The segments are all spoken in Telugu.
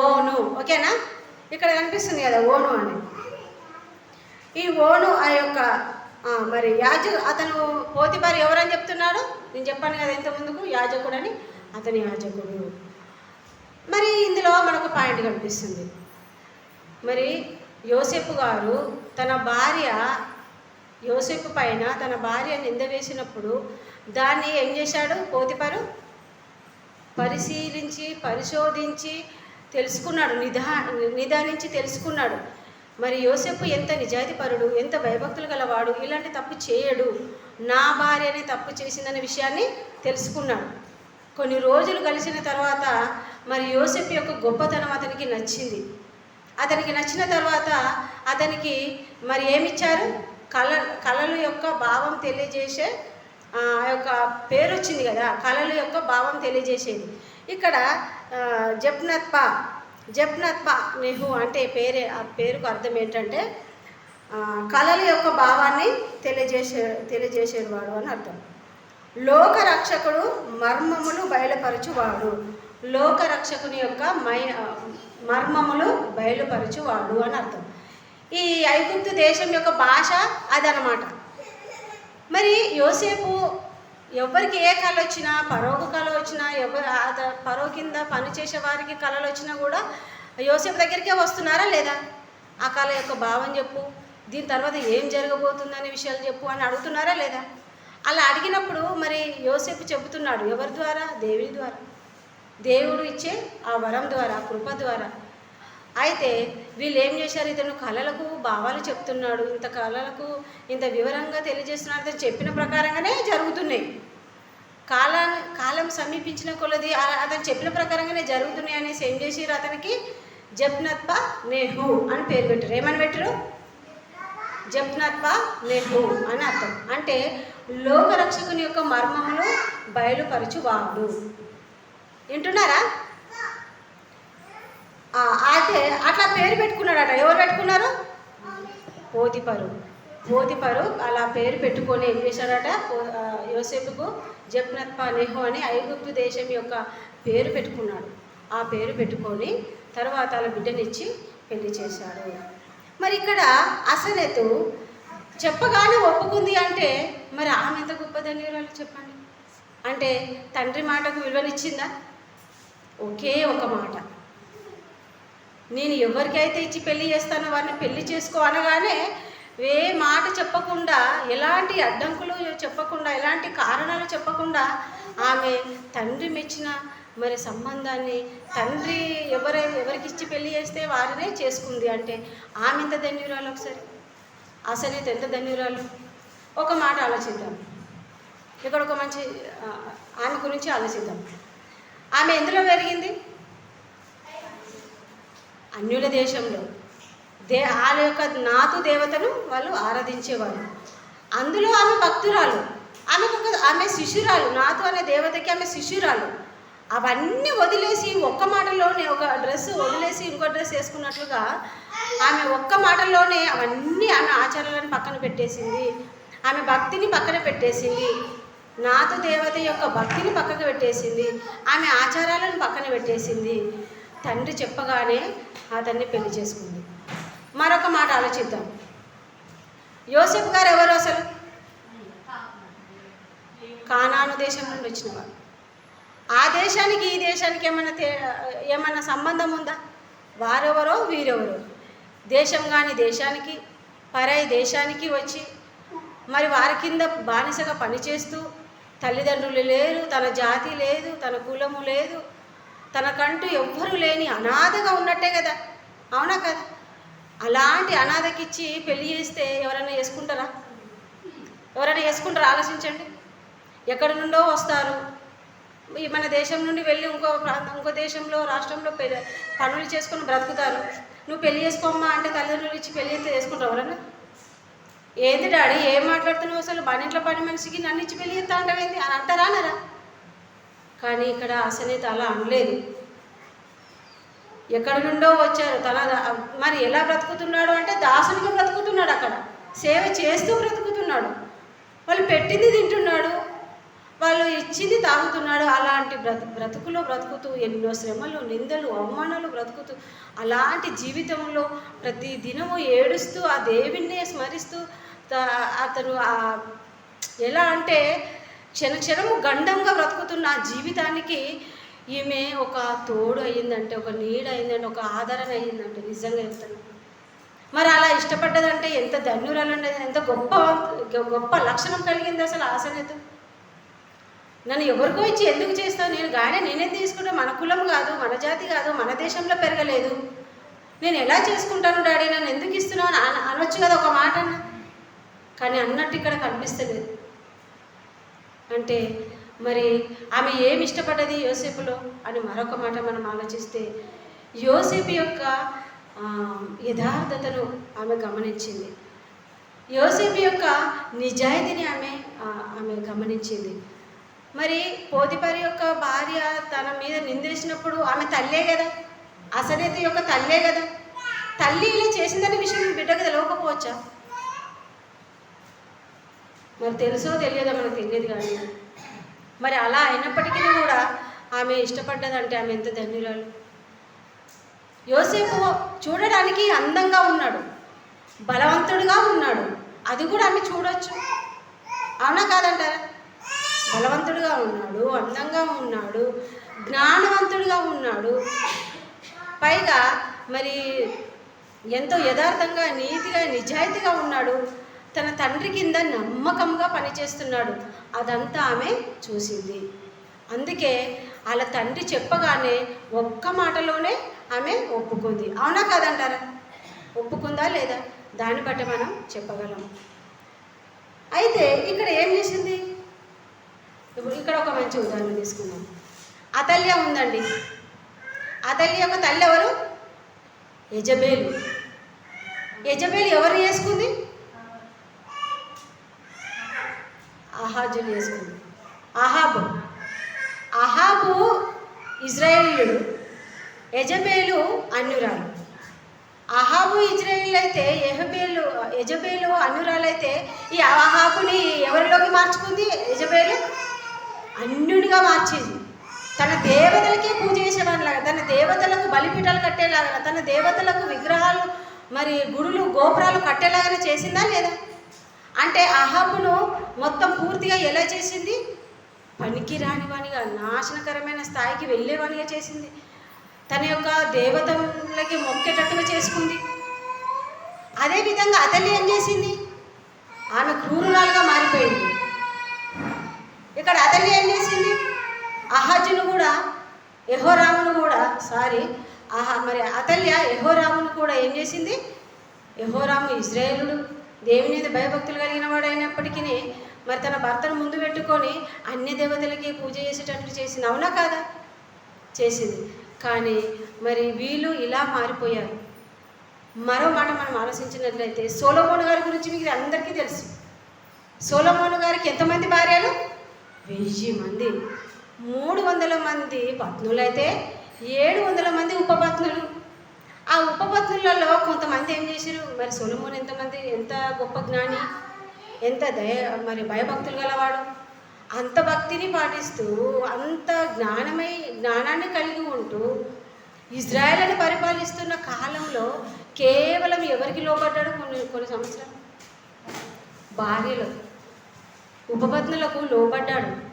ఓను. ఓకేనా? ఇక్కడ కనిపిస్తుంది కదా ఓను అని. ఈ ఓను ఆ యొక్క మరి యాజ అతను పోతిపారి ఎవరని చెప్తున్నాడు నేను చెప్పాను కదా ఇంత ముందుకు యాజకుడని అతని యాజకుడు. మరి ఇందులో మనకు పాయింట్ కనిపిస్తుంది. మరి యోసేపు గారు తన భార్య యోసేపు పైన తన భార్య నింద వేసినప్పుడు దాన్ని ఏం చేశాడు? పోతిపారు పరిశీలించి పరిశోధించి తెలుసుకున్నాడు నిదా నిదానించి తెలుసుకున్నాడు. మరి యోసేపు ఎంత నిజాయితీపరుడు ఎంత భయభక్తులు గలవాడు ఇలాంటి తప్పు చేయడు. నా భార్యనే తప్పు చేసిందనే విషయాన్ని తెలుసుకున్నాడు. కొన్ని రోజులు కలిసిన తర్వాత మరి యోసేపు యొక్క గొప్పతనం అతనికి నచ్చింది. అతనికి నచ్చిన తర్వాత అతనికి మరి ఏమిచ్చారు? కళ కళలు యొక్క భావం తెలియజేసే ఆ యొక్క పేరు వచ్చింది కదా కళలు యొక్క భావం తెలియజేసేది. ఇక్కడ జప్నత్పా జప్నత్పా నెహు అంటే పేరే ఆ పేరుకు అర్థం ఏంటంటే కళల యొక్క భావాన్ని తెలియజేసే తెలియజేసేవాడు అని అర్థం. లోకరక్షకుడు మర్మములు బయలుపరచువాడు. లోకరక్షకుని యొక్క మై మర్మములు బయలుపరచువాడు అని అర్థం. ఈ ఐగుప్తు దేశం యొక్క భాష అదనమాట. మరి యోసేపు ఎవరికి ఏ కళ వచ్చినా పరోగు కళ వచ్చినా ఎవరు పరో కింద పని చేసే వారికి కళలు వచ్చినా కూడా యోసేపు దగ్గరికే వస్తున్నారా లేదా? ఆ కళ యొక్క భావం చెప్పు. దీని తర్వాత ఏం జరగబోతుందనే విషయాలు చెప్పు అని అడుగుతున్నారా లేదా? అలా అడిగినప్పుడు మరి యోసేపు చెబుతున్నాడు ఎవరి ద్వారా? దేవుని ద్వారా. దేవుడు ఇచ్చే ఆ వరం ద్వారా కృప ద్వారా. అయితే వీళ్ళు ఏం చేశారు? ఇతను కళలకు భావాలు చెప్తున్నాడు. ఇంత కళలకు ఇంత వివరంగా తెలియజేస్తున్నాడు. అతను చెప్పిన ప్రకారంగానే జరుగుతున్నాయి. కాలాన్ని కాలం సమీపించిన కొలది అతను చెప్పిన ప్రకారంగానే జరుగుతున్నాయి అనేసి ఏం చేసిర్రు? అతనికి జప్నత్ప నేహు అని పేరు పెట్టారు ఏమని పెట్టారు జప్నత్వ నెహు అని అర్థం. అంటే లోకరక్షకుని యొక్క మర్మములు బయలుపరచువాడు. వింటున్నారా? అయితే అట్లా పేరు పెట్టుకున్నాడట. ఎవరు పెట్టుకున్నారు? పోతిపరు. పోతిపరు అలా పేరు పెట్టుకొని ఏం చేశాడట? యోసేపుకు జప్నత్మ నెహో అని ఐగుప్తు దేశం యొక్క పేరు పెట్టుకున్నాడు. ఆ పేరు పెట్టుకొని తర్వాత వాళ్ళ బిడ్డనిచ్చి పెళ్ళి చేశాడు. మరి ఇక్కడ అసనెతు చెప్పగానే ఒప్పుకుంది అంటే మరి ఆమె ఎంత గొప్ప ధన్యురాలు చెప్పండి. అంటే తండ్రి మాటకు విలువనిచ్చిందా? ఒకే ఒక మాట. నేను ఎవరికైతే ఇచ్చి పెళ్ళి చేస్తానో వారిని పెళ్ళి చేసుకో అనగానే ఏ మాట చెప్పకుండా ఎలాంటి అడ్డంకులు చెప్పకుండా ఎలాంటి కారణాలు చెప్పకుండా ఆమె తండ్రి మెచ్చిన మరి సంబంధాన్ని తండ్రి ఎవరై ఎవరికి ఇచ్చి పెళ్ళి చేస్తే వారినే చేసుకుంది అంటే ఆమె ఎంత ధన్యురాలు ఒకసారి? అసలు ఎంత ధన్యురాలు? ఒక మాట ఆలోచిద్దాం. ఇక్కడ ఒక మంచి ఆమె గురించి ఆలోచిద్దాం. ఆమె ఎందులో పెరిగింది? అన్యుల దేశంలో. దే వాళ్ళ యొక్క నాతు దేవతను వాళ్ళు ఆరాధించేవారు. అందులో ఆమె భక్తురాలు ఆమెకు ఒక ఆమె శిష్యురాలు నాతు అనే దేవతకి ఆమె శిష్యురాలు. అవన్నీ వదిలేసి ఒక్క మాటలోనే ఒక డ్రెస్ వదిలేసి ఇంకో డ్రెస్ వేసుకున్నట్లుగా ఆమె ఒక్క మాటలోనే అవన్నీ ఆమె ఆచారాలను పక్కన పెట్టేసింది. ఆమె భక్తిని పక్కన పెట్టేసింది. నాతు దేవత యొక్క భక్తిని పక్కకు పెట్టేసింది. ఆమె ఆచారాలను పక్కన పెట్టేసింది. తండ్రి చెప్పగానే అతన్ని పెళ్ళి చేసుకుంది. మరొక మాట ఆలోచిద్దాం. యోసెఫ్ గారు ఎవరు అసలు? కానాను దేశం నుండి వచ్చినవారు. ఆ దేశానికి ఈ దేశానికి ఏమైనా ఏమైనా సంబంధం ఉందా? వారెవరో వీరెవరో. దేశం కాని దేశానికి పరాయి దేశానికి వచ్చి మరి వారి కింద బానిసగా పనిచేస్తూ తల్లిదండ్రులు లేరు తన జాతి లేదు తన కులము లేదు తనకంటూ ఎవ్వరూ లేని అనాథగా ఉన్నట్టే కదా? అవునా కదా? అలాంటి అనాథకిచ్చి పెళ్ళి చేస్తే ఎవరైనా వేసుకుంటారా ఎవరైనా చేసుకుంటారా? ఆలోచించండి. ఎక్కడి నుండో వస్తారు. ఈ మన దేశం నుండి వెళ్ళి ఇంకో ప్రాంతం ఇంకో దేశంలో రాష్ట్రంలో పెళ్ళి పనులు చేసుకొని బ్రతుకుతారు. నువ్వు పెళ్ళి చేసుకోమ్మా అంటే తల్లిదండ్రులు ఇచ్చి పెళ్ళి అయితే చేసుకుంటావు ఎవరన్నా? ఏంది డాడీ? ఏం మాట్లాడుతున్నావు అసలు? మన ఇంట్లో పని మనిషికి నన్ను ఇచ్చి పెళ్ళి చేస్తా అంటావేంది? అని అంటారా అనరా కానీ ఇక్కడ అసనేత అలా అనలేదు ఎక్కడి నుండో వచ్చారు తన మరి ఎలా బ్రతుకుతున్నాడు అంటే దాసునిగా బ్రతుకుతున్నాడు అక్కడ. సేవ చేస్తూ బ్రతుకుతున్నాడు. వాళ్ళు పెట్టింది తింటున్నాడు. వాళ్ళు ఇచ్చింది తాగుతున్నాడు. అలాంటి బ్రతు బ్రతుకులో బ్రతుకుతూ ఎన్నో శ్రమలు నిందలు అవమానాలు బ్రతుకుతూ అలాంటి జీవితంలో ప్రతి దినము ఏడుస్తూ ఆ దేవుణ్ణే స్మరిస్తూ అతను ఎలా అంటే క్షణ క్షణము గండంగా బ్రతుకుతున్న ఆ జీవితానికి ఈమె ఒక తోడు అయ్యిందంటే ఒక నీడ అయిందంటే ఒక ఆదరణ అయ్యిందంటే నిజంగా చెప్తాను. మరి అలా ఇష్టపడ్డదంటే ఎంత ధన్యురాలు ఉండేది ఎంత గొప్ప గొప్ప లక్షణం కలిగింది అసలు ఆసనత నన్ను ఎవరికో ఇచ్చి ఎందుకు చేస్తావు? నేను గానే నేనే తీసుకుంటే మన కులం కాదు మన జాతి కాదు మన దేశంలో పెరగలేదు. నేను ఎలా చేసుకుంటాను డాడీ? నన్ను ఎందుకు ఇస్తున్నావు? అని అనొచ్చు కదా ఒక మాట అన్న. కానీ అన్నట్టు ఇక్కడ కనిపిస్తలేదు. అంటే మరి ఆమె ఏమి ఇష్టపడ్డది యోసేపులో అని మరొక మాట మనం ఆలోచిస్తే యోసేపు యొక్క యథార్థతను ఆమె గమనించింది. యోసేపు యొక్క నిజాయితీని ఆమె ఆమె గమనించింది. మరి పోతిపరి యొక్క భార్య తన మీద నిందేసినప్పుడు ఆమె తల్లే కదా? అసనేత యొక్క తల్లే కదా? తల్లి ఇలా చేసిందనే విషయం బిడ్డకు తెలవకపోవచ్చా? మరి తెలుసో తెలియదో మనకు తెలియదు కానీ. మరి అలా అయినప్పటికీ కూడా ఆమె ఇష్టపడ్డదంటే ఆమె ఎంత ధన్యురాలు. యోసేపు చూడడానికి అందంగా ఉన్నాడు బలవంతుడుగా ఉన్నాడు. అది కూడా ఆమె చూడొచ్చు. అవునా కాదంటారా? బలవంతుడుగా ఉన్నాడు అందంగా ఉన్నాడు జ్ఞానవంతుడుగా ఉన్నాడు. పైగా మరి ఎంతో యథార్థంగా నీతిగా నిజాయితీగా ఉన్నాడు. తన తండ్రి కింద నమ్మకంగా పనిచేస్తున్నాడు. అదంతా ఆమె చూసింది. అందుకే వాళ్ళ తండ్రి చెప్పగానే ఒక్క మాటలోనే ఆమె ఒప్పుకుంది. అవునా కాదంటారా? ఒప్పుకుందా లేదా? దాన్ని బట్టి మనం చెప్పగలం. అయితే ఇక్కడ ఏం చేసింది? ఇప్పుడు ఇక్కడ ఒక మంచి ఉదాహరణ తీసుకుందాం. అతల్య ఉందండి. అతల్య యొక్క తల్లి ఎవరు? యజబేలు. యజబేలు ఎవరు చేసుకుంది? అహాజుని వేసుకుంది అహాబు అహాబు ఇజ్రాయేలీయుడు యజబేలు అన్యురాలు. అహాబు ఇజ్రాయిల్ అయితే యహబేలు యజబేలు అయితే ఈ అహాబుని ఎవరిలోకి మార్చుకుంది? యజబేలు అన్యునిగా మార్చింది. తన దేవతలకే పూజ చేసేవాడిలాగా తన దేవతలకు బలిపీఠాలు కట్టేలాగా తన దేవతలకు విగ్రహాలు మరి గుడులు గోపురాలు కట్టేలాగానే చేసిందా లేదా? అంటే అహాబును మొత్తం పూర్తిగా ఎలా చేసింది? పనికి రానివానిగా నాశనకరమైన స్థాయికి వెళ్ళేవానిగా చేసింది. తన యొక్క దేవతలకి మొక్కేటట్టుగా చేసుకుంది. అదేవిధంగా అతల్లి ఏం చేసింది? ఆమె క్రూరురాలుగా మారిపోయింది. ఇక్కడ అతల్లి ఏం చేసింది? అహజును కూడా యహోరామును కూడా సారీ ఆహా మరి అతల్య యహోరామును కూడా ఏం చేసింది? యహోరాము ఇజ్రాయేలుడు. దేవుని మీద భయభక్తులు కలిగిన వాడు అయినప్పటికీ మరి తన భర్తను ముందు పెట్టుకొని అన్ని దేవతలకి పూజ చేసేటట్లు చేసింది. అవునా కాదా? చేసింది. కానీ మరి వీళ్ళు ఇలా మారిపోయారు. మరో మాట మనం ఆలోచించినట్లయితే సోలమోను గారి గురించి మీకు అందరికీ తెలుసు. సోలమోను గారికి ఎంతమంది భార్యలు? వెయ్యి మంది. మూడు వందల మంది పత్నులైతే ఏడు వందల మంది ఉపపత్నులు. ఆ ఉపపత్నులలో కొంతమంది ఏం చేశారు? మరి సొలమూన్ ఎంతమంది? ఎంత గొప్ప జ్ఞాని? ఎంత దయ మరి భయభక్తులు గలవాడు? అంత భక్తిని పాటిస్తూ అంత జ్ఞానమై జ్ఞానాన్ని కలిగి ఉంటూ ఇజ్రాయెల్ని పరిపాలిస్తున్న కాలంలో కేవలం ఎవరికి లోపడ్డాడు కొన్ని కొన్ని సంవత్సరాలు? భార్యలు. ఉపపత్నులకు లోబడ్డాడు.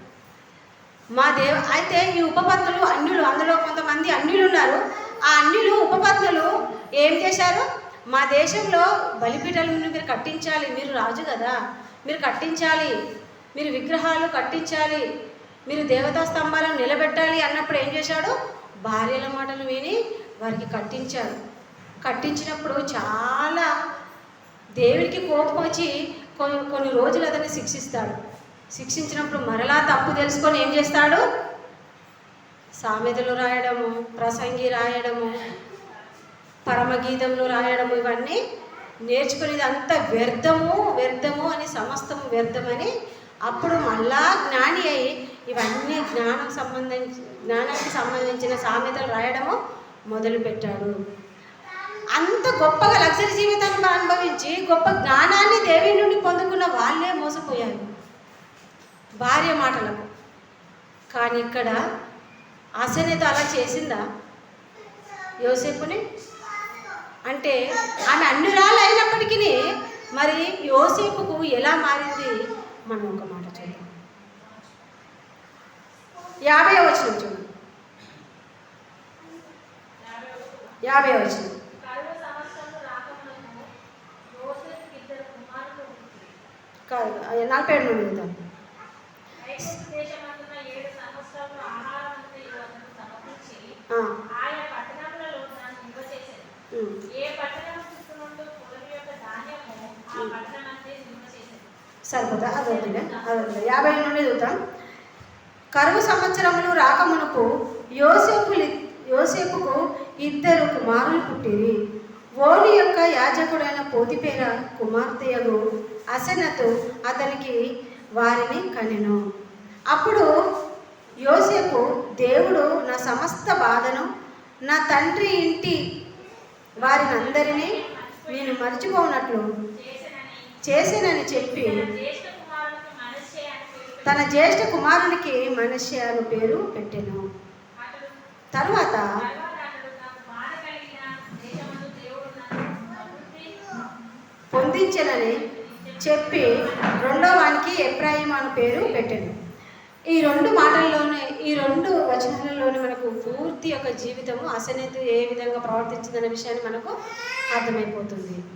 మా దేవ అయితే ఈ ఉపపత్నులు అన్యులు అందులో కొంతమంది అన్యులు ఉన్నారు ఆ అన్యులు ఉపపత్నులు ఏం చేశారు? మా దేశంలో బలిపీఠాలు మీరు కట్టించాలి మీరు రాజు కదా. మీరు కట్టించాలి మీరు విగ్రహాలు కట్టించాలి మీరు దేవతా స్తంభాలను నిలబెట్టాలి అన్నప్పుడు ఏం చేశాడు? భార్యల మాటలు విని వారికి కట్టించాడు. కట్టించినప్పుడు చాలా దేవుడికి కోపం వచ్చి కొన్ని కొన్ని రోజులు అతన్ని శిక్షిస్తాడు. శిక్షించినప్పుడు మరలా తప్పు తెలుసుకొని ఏం చేస్తాడు? సామెతలు రాయడము ప్రసంగి రాయడము పరమగీతంలో రాయడము ఇవన్నీ నేర్చుకునేది అంత వ్యర్థము వ్యర్థము అని సమస్తము వ్యర్థమని అప్పుడు మళ్ళా జ్ఞాని అయి ఇవన్నీ జ్ఞానం సంబంధించి జ్ఞానానికి సంబంధించిన సామెతలు రాయడము మొదలుపెట్టాడు. అంత గొప్పగా లగ్జరీ జీవితాన్ని అనుభవించి గొప్ప జ్ఞానాన్ని దేవి నుండి పొందుకున్న వాళ్ళే మోసపోయారు. భార్య మాటలకు. కానీ ఇక్కడ ఆశనేత అలా చేసిందా? యోసేపుని? అంటే ఆమె అన్నురాలు అయినప్పటికీ మరి యోసేపుకు ఎలా మారింది? మనం ఒక మాట చూద్దాం. యాభై వచ్చిన చూడండి యాభై వచ్చిన కాదు నలభై ఏడు నుండి చూద్దాం ఐగుప్తు దేశమందున ఏడు సంవత్సరాలు ఆహారమంతయు అతను సమకూర్చి ఆ, ఆయా పట్టణములలో దాన్ని నిల్వ చేసేది. ఉమ్. ఏ పట్టణం చుట్టూ నుండి పొలం యొక్క ధాన్యము ఆ పట్టణమంతే నిల్వ చేసేది. సరిపోతా అది వద్దులే అది వద్దులే యాభై నుండి చూద్దాం కరువు సంవత్సరములు రాకమునకు యోసేపు యోసేపుకు ఇద్దరు కుమారులు పుట్టిరి ఓని యొక్క యాజకుడైన పోతిపేర కుమార్తెయగు అసనతు అతనికి వారిని కనెను అప్పుడు యోసేపు దేవుడు నా సమస్త బాధను నా తండ్రి ఇంటి వారిని అందరినీ నేను మర్చిపోనట్లు చేసెనని చెప్పి తన జ్యేష్ఠ కుమారునికి మనష్షే పేరు పెట్టాను. తరువాత తర్వాత అతడు చెప్పి రెండో వానికి ఎప్రాయిం పేరు పెట్టాను. ఈ రెండు మాటల్లోనే ఈ రెండు వచనాలలోనే మనకు పూర్తి యొక్క జీవితము అసనేది ఏ విధంగా ప్రవర్తించిందనే విషయాన్ని మనకు అర్థమైపోతుంది.